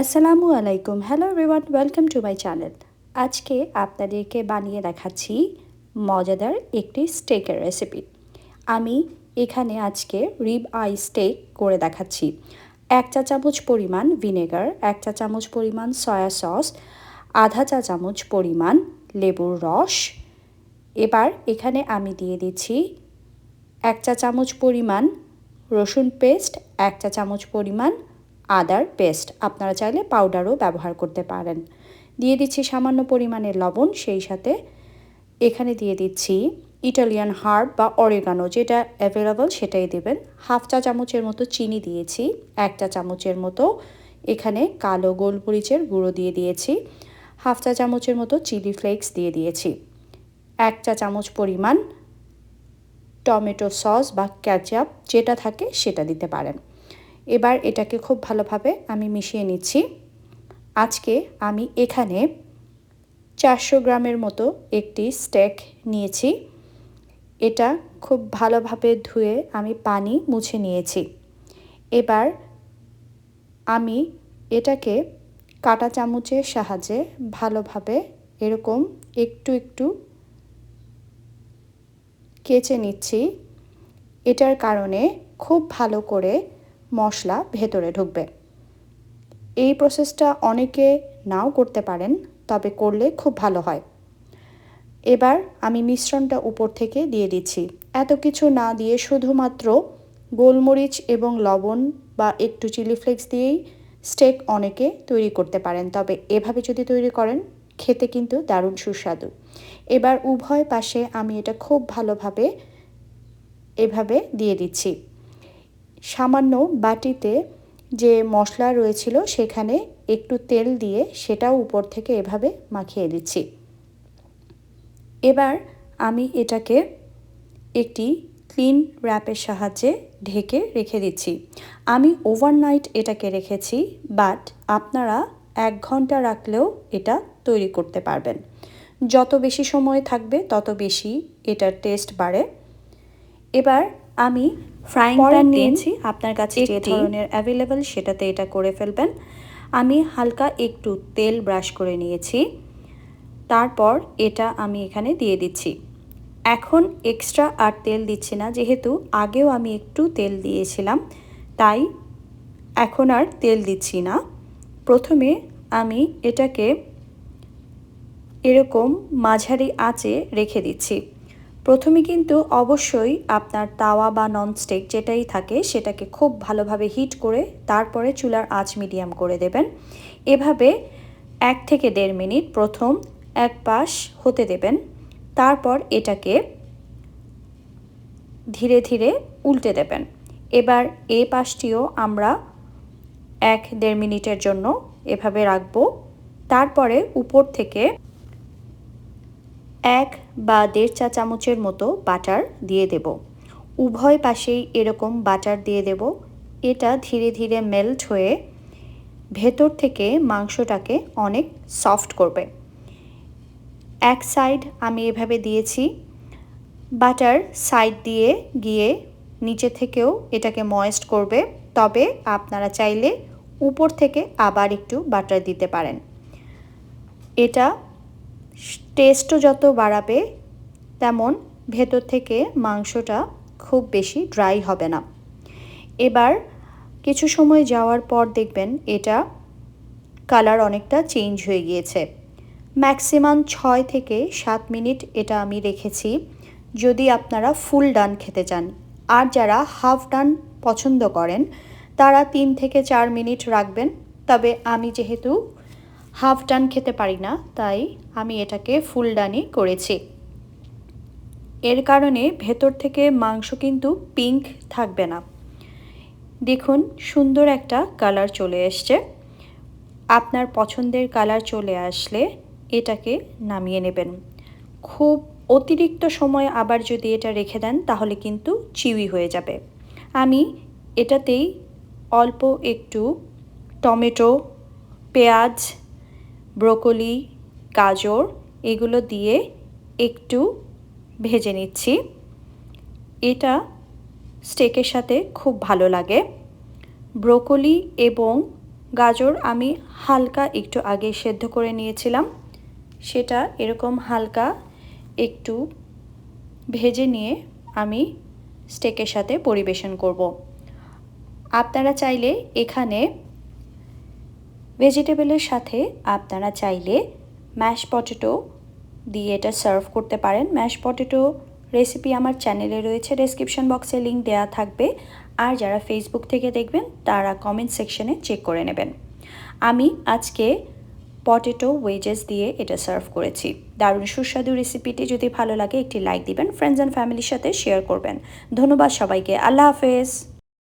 আসসালামু আলাইকুম হ্যালো রিওয়ান ওয়েলকাম টু মাই চ্যানেল আজকে আপনাদেরকে বানিয়ে দেখাচ্ছি মজাদার একটি স্টেকের রেসিপি আমি এখানে আজকে রিব আই স্টেক করে দেখাচ্ছি। এক চা চামচ পরিমাণ ভিনেগার এক চা চামচ পরিমাণ সয়া সস আধা চা চামচ পরিমাণ লেবুর রস। এবার এখানে আমি দিয়ে দিচ্ছি এক চা চামচ পরিমাণ রসুন পেস্ট এক চা চামচ পরিমাণ আদার পেস্ট। আপনারা চাইলে পাউডারও ব্যবহার করতে পারেন। দিয়ে দিচ্ছি সামান্য পরিমাণে লবণ, সেই সাথে এখানে দিয়ে দিচ্ছি ইটালিয়ান হার্ব বা অরেগানো যেটা অ্যাভেলেবল সেটাই দেবেন। হাফ চা চামচের মতো চিনি দিয়েছি, এক চা চামচের মতো এখানে কালো গোলমরিচের গুঁড়ো দিয়ে দিয়েছি, হাফ চা চামচের মতো চিলি ফ্লেক্স দিয়ে দিয়েছি, এক চা চামচ পরিমাণ টমেটো সস বা ক্যাচআপ যেটা থাকে সেটা দিতে পারেন। এবার এটাকে খুব ভালোভাবে আমি মিশিয়ে নিচ্ছি। আজকে আমি এখানে চারশো গ্রামের মতো একটি স্টেক নিয়েছি। এটা খুব ভালোভাবে ধুয়ে আমি পানি মুছে নিয়েছি। এবার আমি এটাকে কাটা চামচের সাহায্যে ভালোভাবে এরকম একটু একটু কেচে নিচ্ছি। এটার কারণে খুব ভালো করে মশলা ভেতরে ঢুকবে। এই প্রসেসটা অনেকে নাও করতে পারেন, তবে করলে খুব ভালো হয়। এবার আমি মিশ্রণটা উপর থেকে দিয়ে দিচ্ছি। এত কিছু না দিয়ে শুধুমাত্র গোলমরিচ এবং লবণ বা একটু চিলি ফ্লেক্স দিয়েই স্টেক অনেকে তৈরি করতে পারেন, তবে এভাবে যদি তৈরি করেন, খেতে কিন্তু দারুণ সুস্বাদু। এবার উভয় পাশে আমি এটা খুব ভালোভাবে এভাবে দিয়ে দিচ্ছি। সামান্য বাটিতে যে মশলা রয়েছিল সেখানে একটু তেল দিয়ে সেটাও উপর থেকে এভাবে মাখিয়ে দিচ্ছি। এবার আমি এটাকে একটি ক্লিন র্যাপের সাহায্যে ঢেকে রেখে দিচ্ছি। আমি ওভারনাইট এটাকে রেখেছি, বাট আপনারা এক ঘণ্টা রাখলেও এটা তৈরি করতে পারবেন। যত বেশি সময় থাকবে, তত বেশি এটার টেস্ট বাড়ে। এবার আমি ফ্রাইং প্যান নিয়েছি আপনার কাছে যে ধরনের অ্যাভেলেবেল সেটাতে এটা করে ফেলবেন। আমি হালকা একটু তেল ব্রাশ করে নিয়েছি। তারপর এটা আমি এখানে দিয়ে দিচ্ছি। এখন এক্সট্রা আর তেল দিচ্ছি না যেহেতু আগেও আমি একটু তেল দিয়েছিলাম তাই এখন আর তেল দিচ্ছি না। প্রথমে আমি এটাকে এরকম মাঝারি আঁচে রেখে দিচ্ছি। প্রথমে কিন্তু অবশ্যই আপনার তাওয়া বা ননস্টিক যেটাই থাকে সেটাকে খুব ভালোভাবে হিট করে তারপরে চুলার আঁচ মিডিয়াম করে দেবেন। এভাবে এক থেকে দেড় মিনিট প্রথম এক পাশ হতে দেবেন। তারপর এটাকে ধীরে ধীরে উল্টে দেবেন। এবার এ পাশটিও আমরা এক দেড় মিনিটের জন্য এভাবে রাখব। তারপরে উপর থেকে এক বা দেড় চা চামচের মতো বাটার দিয়ে দেব। উভয় পাশেই এরকম বাটার দিয়ে দেব। এটা ধীরে ধীরে মেল্ট হয়ে ভেতর থেকে মাংসটাকে অনেক সফট করবে। এক সাইড আমি এভাবে দিয়েছি। বাটার সাইড দিয়ে গিয়ে নিচে থেকেও এটাকে ময়েস্ট করবে। তবে আপনারা চাইলে উপর থেকে আবার একটু বাটার দিতে পারেন। এটা টেস্টও যত বাড়াবে, তেমন ভেতর থেকে মাংসটা খুব বেশি ড্রাই হবে না। এবার কিছু সময় যাওয়ার পর দেখবেন এটা কালার অনেকটা চেঞ্জ হয়ে গিয়েছে। ম্যাক্সিমাম ছয় থেকে সাত মিনিট এটা আমি রেখেছি, যদি আপনারা ফুল ডান খেতে চান। আর যারা হাফ ডান পছন্দ করেন, তারা তিন থেকে চার মিনিট রাখবেন। তবে আমি যেহেতু হাফ ডান খেতে পারি না, তাই আমি এটাকে ফুল ডানই করেছি। এর কারণে ভেতর থেকে মাংস কিন্তু পিঙ্ক থাকবে না। দেখুন, সুন্দর একটা কালার চলে এসছে। আপনার পছন্দের কালার চলে আসলে এটাকে নামিয়ে নেবেন। খুব অতিরিক্ত সময় আবার যদি এটা রেখে দেন, তাহলে কিন্তু চিউই হয়ে যাবে। আমি এটাতেই অল্প একটু টমেটো, পেঁয়াজ ব্রোকলি, গাজর এগুলো দিয়ে একটু ভেজে নিচ্ছি। এটা স্টেকের সাথে খুব ভালো লাগে। ব্রোকলি এবং গাজর আমি হালকা একটু আগে সেদ্ধ করে নিয়েছিলাম। সেটা এরকম হালকা একটু ভেজে নিয়ে আমি স্টেকের সাথে পরিবেশন করব। আপনারা চাইলে এখানে ভেজিটেবলের সাথে আপনারা চাইলে ম্যাশ পটেটো দিয়ে এটা সার্ভ করতে পারেন। ম্যাশ পটেটো রেসিপি আমার চ্যানেলে রয়েছে, ডেসক্রিপশন বক্সে লিঙ্ক দেওয়া থাকবে। আর যারা ফেসবুক থেকে দেখবেন, তারা কমেন্ট সেকশনে চেক করে নেবেন। আমি আজকে পটেটো ওয়েজেস দিয়ে এটা সার্ভ করেছি। দারুণ সুস্বাদু রেসিপিটি যদি ভালো লাগে, একটি লাইক দিবেন ফ্রেন্ডস অ্যান্ড ফ্যামিলির সাথে শেয়ার করবেন। ধন্যবাদ সবাইকে। আল্লাহ হাফেজ।